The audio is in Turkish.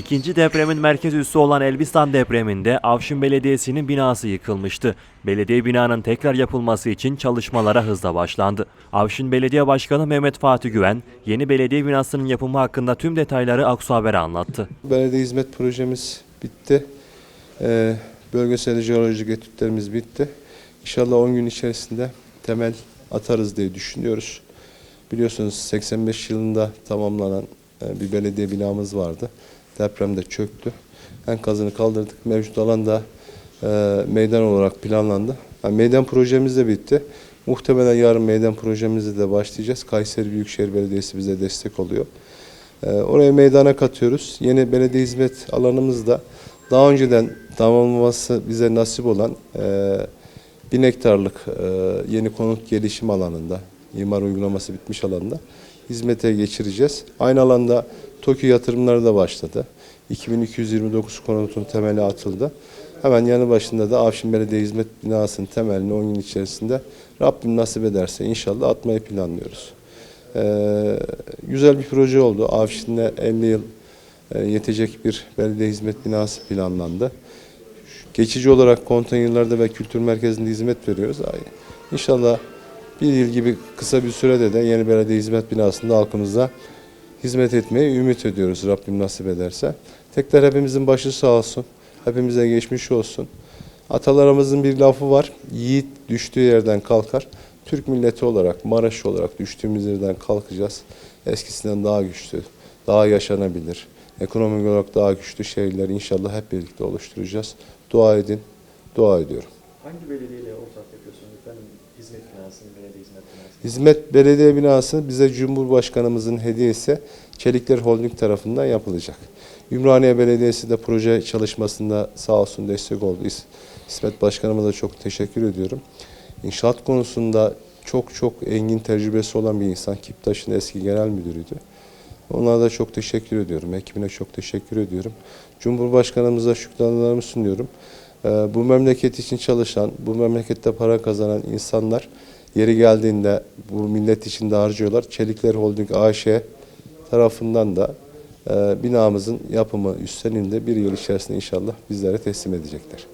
İkinci depremin merkez üssü olan Elbistan depreminde Avşin Belediyesi'nin binası yıkılmıştı. Belediye binanın tekrar yapılması için çalışmalara hızla başlandı. Avşin Belediye Başkanı Mehmet Fatih Güven, yeni belediye binasının yapımı hakkında tüm detayları Aksu Haber'e anlattı. Belediye hizmet projemiz bitti. Ee, bölgesel jeolojik etütlerimiz bitti. İnşallah 10 gün içerisinde temel atarız diye düşünüyoruz. Biliyorsunuz 85 yılında tamamlanan e, bir belediye binamız vardı. Depremde çöktü. Enkazını kaldırdık. Mevcut alanda e, meydan olarak planlandı. Yani meydan projemiz de bitti. Muhtemelen yarın meydan projemizi de başlayacağız. Kayseri Büyükşehir Belediyesi bize destek oluyor. Ee, Oraya meydana katıyoruz. Yeni belediye hizmet alanımızda daha önceden tamamlaması bize nasip olan e, bin hektarlık e, yeni konut gelişim alanında, imar uygulaması bitmiş alanda hizmete geçireceğiz. Aynı alanda TOKİ yatırımları da başladı. 2229 konutun temeli atıldı. Hemen yanı başında da Avşin Belediye Hizmet Binası'nın temelini 10 gün içerisinde Rabbim nasip ederse inşallah atmayı planlıyoruz. Ee, güzel bir proje oldu. Avşin'de 50 yıl e, yetecek bir belediye hizmet binası planlandı. Geçici olarak konteynerlerde ve kültür merkezinde hizmet veriyoruz. İnşallah bir yıl gibi kısa bir sürede de yeni belediye hizmet binasında halkımıza hizmet etmeyi ümit ediyoruz Rabbim nasip ederse. Tekrar hepimizin başı sağ olsun. Hepimize geçmiş olsun. Atalarımızın bir lafı var. Yiğit düştüğü yerden kalkar. Türk milleti olarak, Maraş olarak düştüğümüz yerden kalkacağız. Eskisinden daha güçlü, daha yaşanabilir, ekonomik olarak daha güçlü şehirleri inşallah hep birlikte oluşturacağız. Dua edin, dua ediyorum. Hangi belediyeyle ortak yapıyorsunuz efendim hizmet binasını, belediye hizmet binasını? Hizmet belediye binası bize Cumhurbaşkanımızın hediyesi Çelikler Holding tarafından yapılacak. Ümraniye Belediyesi de proje çalışmasında sağ olsun destek oldu. İs- İsmet Başkanıma da çok teşekkür ediyorum. İnşaat konusunda çok çok engin tecrübesi olan bir insan. Kiptaş'ın eski genel müdürüydü. Ona da çok teşekkür ediyorum. Ekibine çok teşekkür ediyorum. Cumhurbaşkanımıza şükranlarımı sunuyorum. Ee, bu memleket için çalışan, bu memlekette para kazanan insanlar yeri geldiğinde bu millet için de harcıyorlar. Çelikler Holding AŞ tarafından da e, binamızın yapımı üstlenildi. Bir yıl içerisinde inşallah bizlere teslim edecekler.